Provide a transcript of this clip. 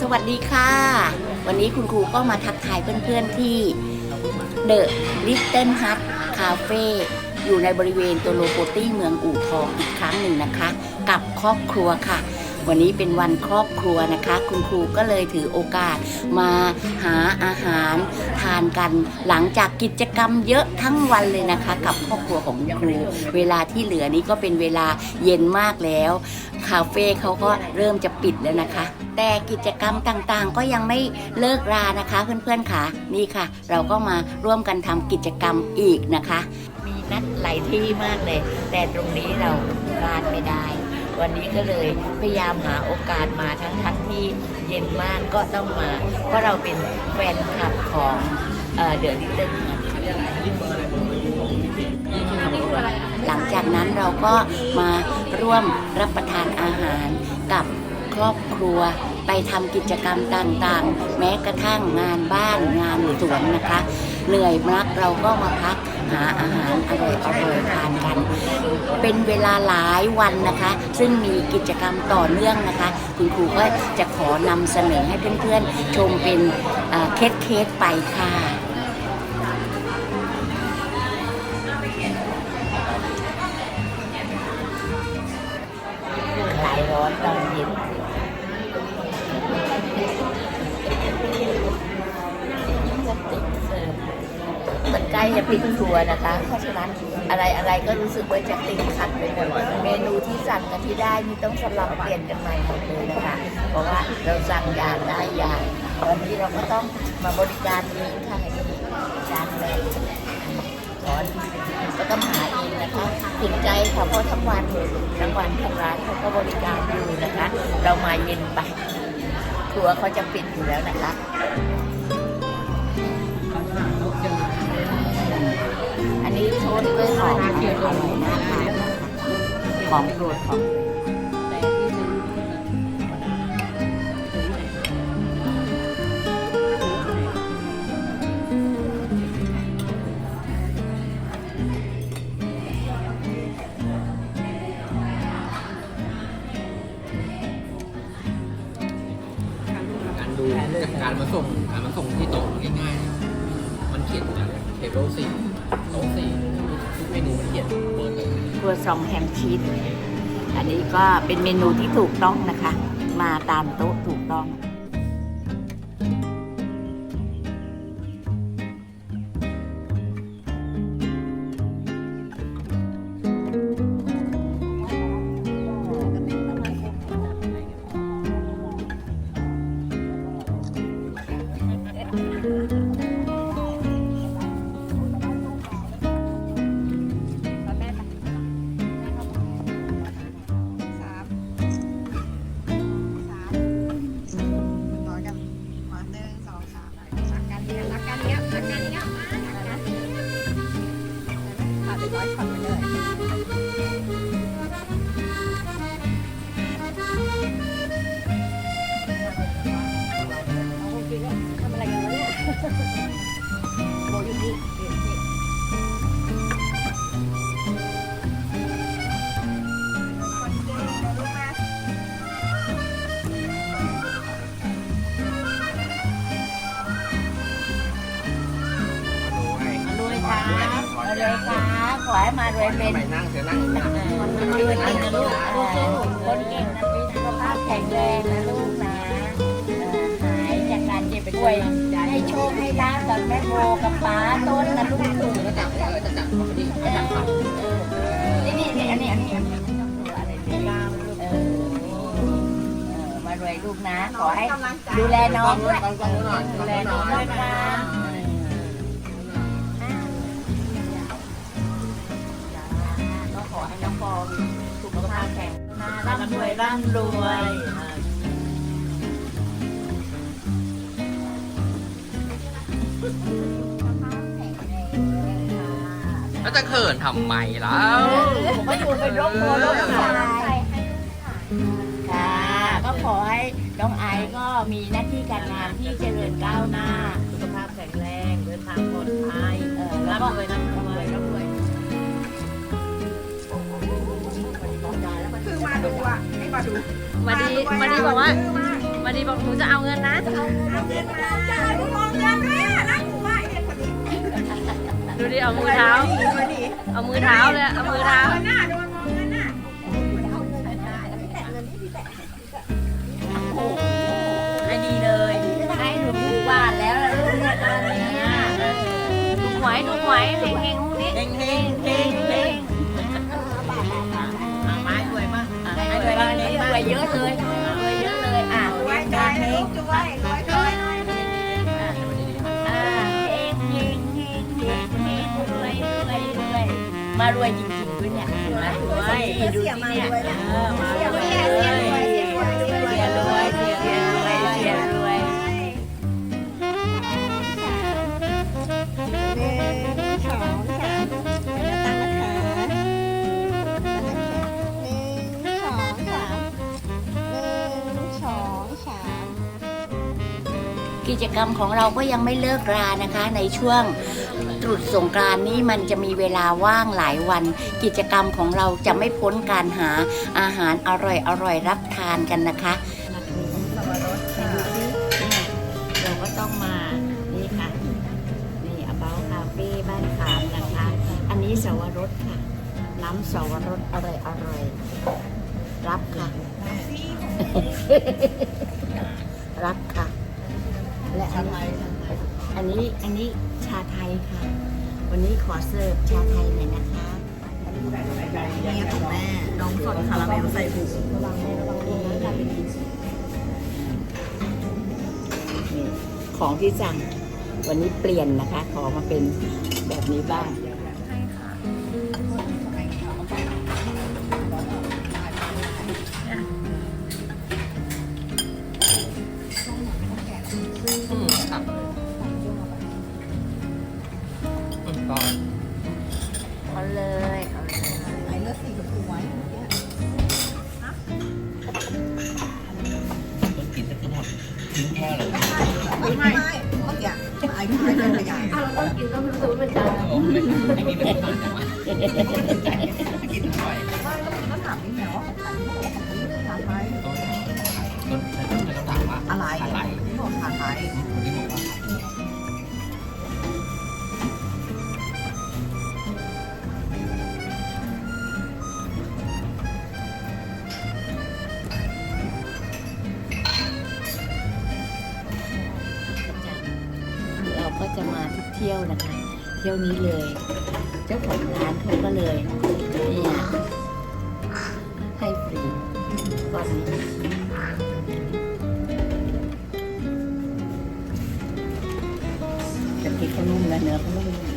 สวัสดีค่ะ วันนี้คุณครูก็มาทักทายเพื่อนๆที่ The Little Hut Cafe อยู่ในบริเวณตัวโลโปตี้เมืองอู่ทองอีกครั้งหนึ่งนะคะ กับครอบครัวค่ะ วันนี้เป็นวันครอบครัวนะคะ คุณครูก็เลยถือโอกาสมาหาอาหารทานกันหลังจากกิจกรรมเยอะทั้งวันเลยนะคะ กับครอบครัวของคุณครู เวลาที่เหลือนี้ก็เป็นเวลาเย็นมากแล้วคาเฟ่เขาก็เริ่มจะปิดแล้วนะคะ แต่กิจกรรมต่างๆ ก็ยังไม่เลิกรานะคะ เพื่อนๆค่ะนี่ค่ะ เราก็มาร่วมกันทำกิจกรรมอีกนะคะ มีนัดหลายที่มากเลย แต่ตรงนี้เราพลาดไม่ได้ วันนี้ก็เลยพยายามหาโอกาสมาทั้งทั้งที่เย็นมากก็ต้องมา เพราะเราเป็นแฟนคลับของเดอะลิตเติ้ลหลังจากนั้นเราก็มาร่วมรับประทานอาหารกับครอบครัวไปทำกิจกรรมต่างๆ แม้กระทั่งงานบ้านงานสวนนะคะ เหนื่อยมากเราก็มาพัก หาอาหารอร่อยอร่อยทานกัน เป็นเวลาหลายวันนะคะ ซึ่งมีกิจกรรมต่อเนื่องนะคะ คุณครูก็จะขอนำเสนอให้เพื่อนๆชมเป็นเคสเคสไปค่ะ มันใกล้จะปิดครัวนะคะเพราะฉะนั้นอะไรอะไรก็รู้สึกว่าจะติดขัดไปหมดเมนูที่สั่งกันที่ได้นี่ต้องสลับเปลี่ยนกันใหม่หมดเลยนะคะ เพราะว่าเราสั่งอย่างได้อย่างวันนี้เราก็ต้องมาบริการเองค่ะจานแบบสอนก็ต้องหาเองนะคะถึงใจค่ะเพราะทั้งวันทั้งวันทั้งร้านเขาก็บริการอยู่นะคะ เรามาเย็นไปครัวเขาจะปิดอยู่แล้วนะคะ อันนี้โทษด้วยหอมอร่อยมากค่ะของโปรดของการดูการมาส่งการมาส่งที่โต๊ะง่ายๆ มันเขียนอย่างเทเบิลสี่ มนูเขียนเบอร์เลยครัวซองแฮมชีสอันนี้ก็เป็นเมนูที่ถูกต้องนะคะ มาตามโต๊ะถูกต้อง รวยเป็นนั่งเสียนั่งนั่งมารวยเป็นนะลูกคนเก่งนะมีสุขภาพแข็งแรงนะลูกนะเอ่อหายจากการเจ็บป่วยให้โชคให้ลาบกับแม่โบกับป้าต้นนะลูกออจะจับเออจะจับพอดีจะจับนี่นี่นี่อันนี้อันนี้อันนี้อะไรเนี่ยเออเออมารวยลูกนะ ขอให้ดูแลน้องด้วยต้องต้องหน่อยดูแลน้องด้วยนะ ขภาพแข็งร่ำรวยร่ำรวยแล้วจะเขินทำไมแล้วผมก็อยู่เป็นโรคโมโรคสายค่ะก็ขอให้น้องไอซ์ก็มีหน้าที่การงานที่เจริญก้าวหน้า สุขภาพแข็งแรงเดินทางปลอดภัยเออแล้วก็รวยร่ำรวยร่ำรวย มาดูอะให้มาดูมาดีมาดีบอกว่ามาดีบอกหนูจะเอาเงินนะเอาเงินมาดูมองเงินด้วยอะนั่งหัวไอ้คนนี้ดูดิเอามือเท้า เอามือเท้าเลยเอามือเท้าหน้าโดนมองเงินน่ะให้ดีเลยให้หนูทุกบานแล้วลูกเนี่ยตอนนี้ยดูหวยดูหวยเฮงเฮงพรุ่งนี้ ด้วยรวยใจอ่าเฮงเฮงเฮงเฮงเฮงรวยรวยรวยมารวยจริงๆด้วยเนี่ยเห็นไหมรวยดูสิเนี่ยเออมา กิจกรรมของเราก็ยังไม่เลิกรานะคะ ในช่วงตรุษสงกรานนี้มันจะมีเวลาว่างหลายวัน กิจกรรมของเราจะไม่พ้นการหาอาหารอร่อยอร่อยรับทานกันนะคะเราก็ต้องมานี่ค่ะนี่อเบาคาเฟ่บ้านขามนะคะ อันนี้สวรสค่ะ น้ำสวรสอร่อยอร่อยรับค่ะ และอันนี้อันนี้อันนี้ชาไทยค่ะ วันนี้ขอเสิร์ฟชาไทยหน่อยนะคะนี่ของแม่น้องสดคาราเมลใส่ผงของที่สั่งวันนี้เปลี่ยนนะคะ ขอมาเป็นแบบนี้บ้าง เป็นขยะเราต้องกินต้องรู้สึกว่ามันจะ ยวนะคะ เที่ยวนี้เลย เจ้าของร้านเขาก็เลยเนี่ยให้ฟรีตอนนี้จะกินเขานุ่มนะเนื้อเขานุ่ม